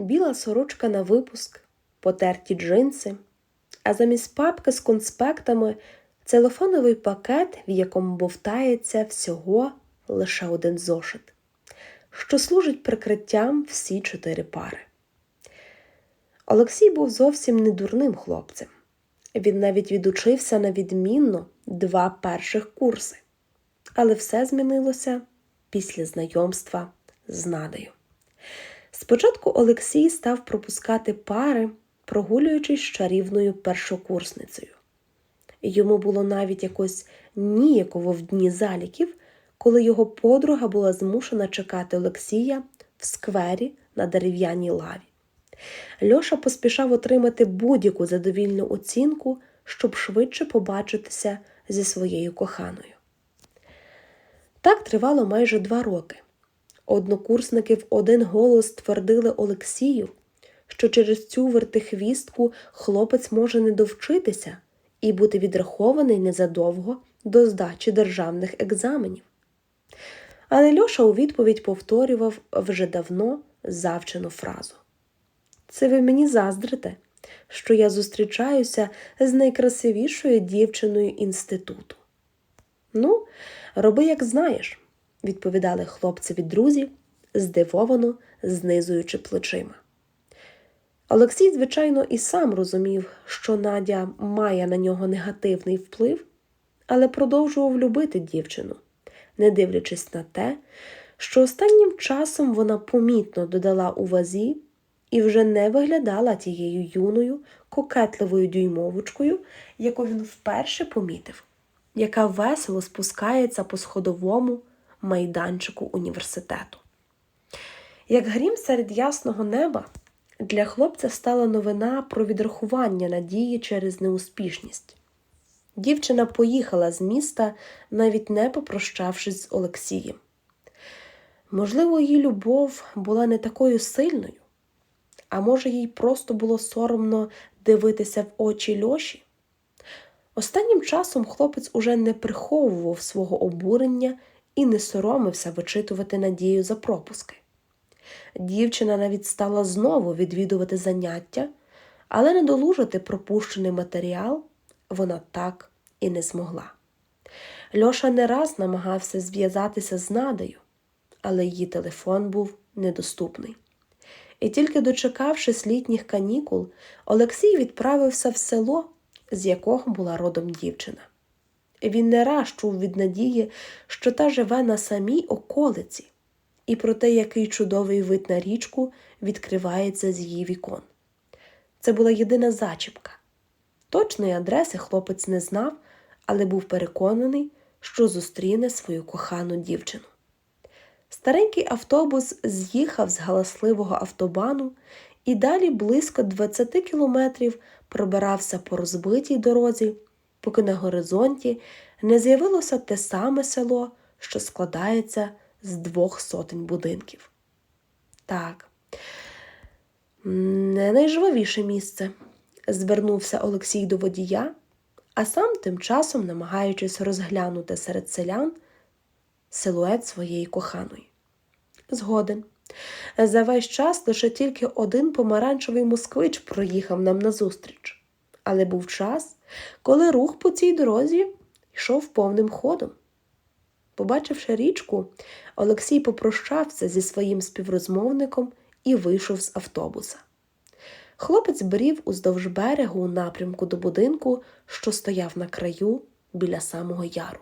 біла сорочка на випуск, потерті джинси, а замість папки з конспектами целофановий пакет, в якому бовтається всього лише один зошит, що служить прикриттям всі чотири пари. Олексій був зовсім не дурним хлопцем. Він навіть відучився на відмінно два перших курси. Але все змінилося після знайомства з Надею. Спочатку Олексій став пропускати пари, прогулюючись з чарівною першокурсницею. Йому було навіть якось ніяково в дні заліків, коли його подруга була змушена чекати Олексія в сквері на дерев'яній лаві. Льоша поспішав отримати будь-яку задовільну оцінку, щоб швидше побачитися зі своєю коханою. Так тривало майже два роки. Однокурсники в один голос твердили Олексію, що через цю вертихвістку хлопець може не довчитися і бути відрахований незадовго до здачі державних екзаменів. Але Льоша у відповідь повторював вже давно завчену фразу. Це ви мені заздрите, що я зустрічаюся з найкрасивішою дівчиною інституту. Ну, роби, як знаєш, відповідали хлопцеві друзі, здивовано знизуючи плечима. Олексій, звичайно, і сам розумів, що Надя має на нього негативний вплив, але продовжував любити дівчину, не дивлячись на те, що останнім часом вона помітно додала у вазі і вже не виглядала тією юною, кокетливою дюймовочкою, яку він вперше помітив, яка весело спускається по сходовому майданчику університету. Як грім серед ясного неба, для хлопця стала новина про відрахування надії через неуспішність. Дівчина поїхала з міста, навіть не попрощавшись з Олексієм. Можливо, її любов була не такою сильною, а може, їй просто було соромно дивитися в очі Льоші? Останнім часом хлопець уже не приховував свого обурення і не соромився вичитувати надію за пропуски. Дівчина навіть стала знову відвідувати заняття, але надолужити пропущений матеріал вона так і не змогла. Льоша не раз намагався зв'язатися з Надею, але її телефон був недоступний. І тільки дочекавшись літніх канікул, Олексій відправився в село, з якого була родом дівчина. Він не раз чув від надії, що та живе на самій околиці, і про те, який чудовий вид на річку відкривається з її вікон. Це була єдина зачіпка. Точної адреси хлопець не знав, але був переконаний, що зустріне свою кохану дівчину. Старенький автобус з'їхав з галасливого автобану і далі близько 20 кілометрів пробирався по розбитій дорозі, поки на горизонті не з'явилося те саме село, що складається з двох сотень будинків. Так, не найжвавіше місце, звернувся Олексій до водія, а сам тим часом намагаючись розглянути серед селян силует своєї коханої. Згоден. За весь час лише тільки один помаранчевий москвич проїхав нам назустріч. Але був час, коли рух по цій дорозі йшов повним ходом. Побачивши річку, Олексій попрощався зі своїм співрозмовником і вийшов з автобуса. Хлопець брів уздовж берегу у напрямку до будинку, що стояв на краю біля самого яру.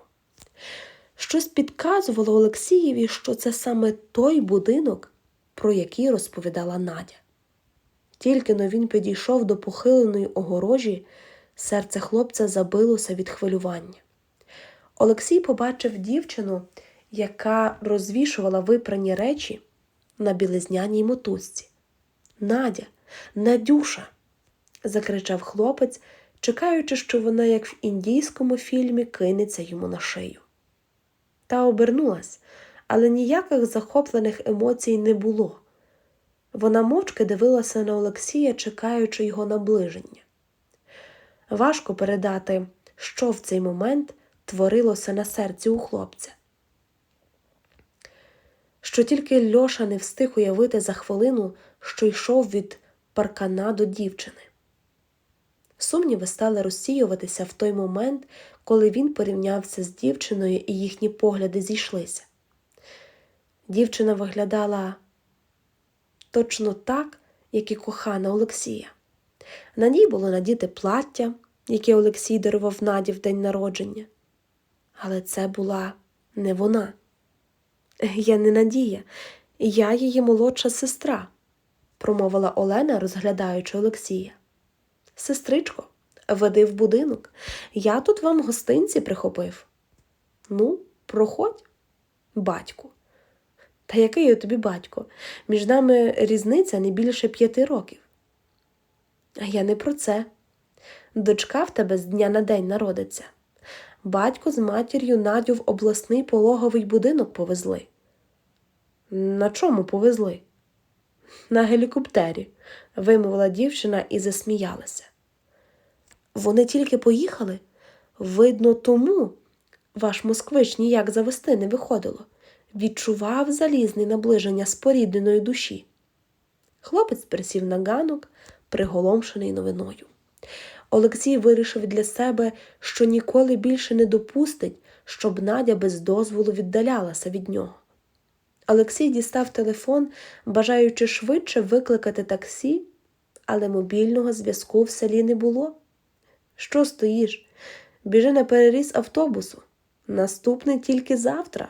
Щось підказувало Олексієві, що це саме той будинок, про який розповідала Надя. Тільки но він підійшов до похиленої огорожі, серце хлопця забилося від хвилювання. Олексій побачив дівчину, яка розвішувала випрані речі на білизняній мотузці. Надя, Надюша. закричав хлопець, чекаючи, що вона, як в індійському фільмі, кинеться йому на шию. Та обернулась, але ніяких захоплених емоцій не було. Вона мовчки дивилася на Олексія, чекаючи його наближення. Важко передати, що в цей момент творилося на серці у хлопця. що тільки Льоша не встиг уявити за хвилину, що йшов від паркана до дівчини. Сумніви стали розсіюватися в той момент, коли він порівнявся з дівчиною і їхні погляди зійшлися. Дівчина виглядала точно так, як і кохана Олексія. На ній було надіте плаття, яке Олексій дарував Наді в день народження. Але це була не вона. Я не Надія, я її молодша сестра, промовила Олена, розглядаючи Олексія. Сестричко, веди в будинок. Я тут вам гостинці прихопив. Ну, проходь, батьку. Та який я тобі батько? Між нами різниця не більше п'яти років. А я не про це. Дочка в тебе з дня на день народиться. Батько з матір'ю Надю в обласний пологовий будинок повезли. На чому повезли? На гелікоптері, вимовила дівчина і засміялася. Вони тільки поїхали. Видно, тому ваш москвич ніяк завести не виходило. Відчував залізне наближення спорідненої душі. Хлопець присів на ганок, приголомшений новиною. Олексій вирішив для себе, що ніколи більше не допустить, щоб Надя без дозволу віддалялася від нього. Олексій дістав телефон, бажаючи швидше викликати таксі, але мобільного зв'язку в селі не було. Що стоїш? Біжи на переріз автобусу. Наступний тільки завтра.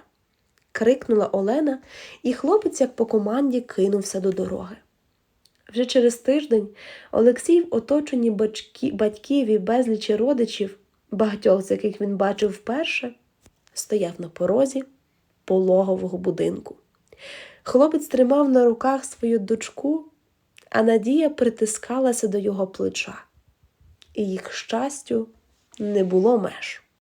крикнула Олена, і хлопець, як по команді, кинувся до дороги. Вже через тиждень Олексій в оточенні батьки, батьків і безлічі родичів, багатьох з яких він бачив вперше, стояв на порозі пологового будинку. Хлопець тримав на руках свою дочку, а Надія притискалася до його плеча, і їх щастю не було меж.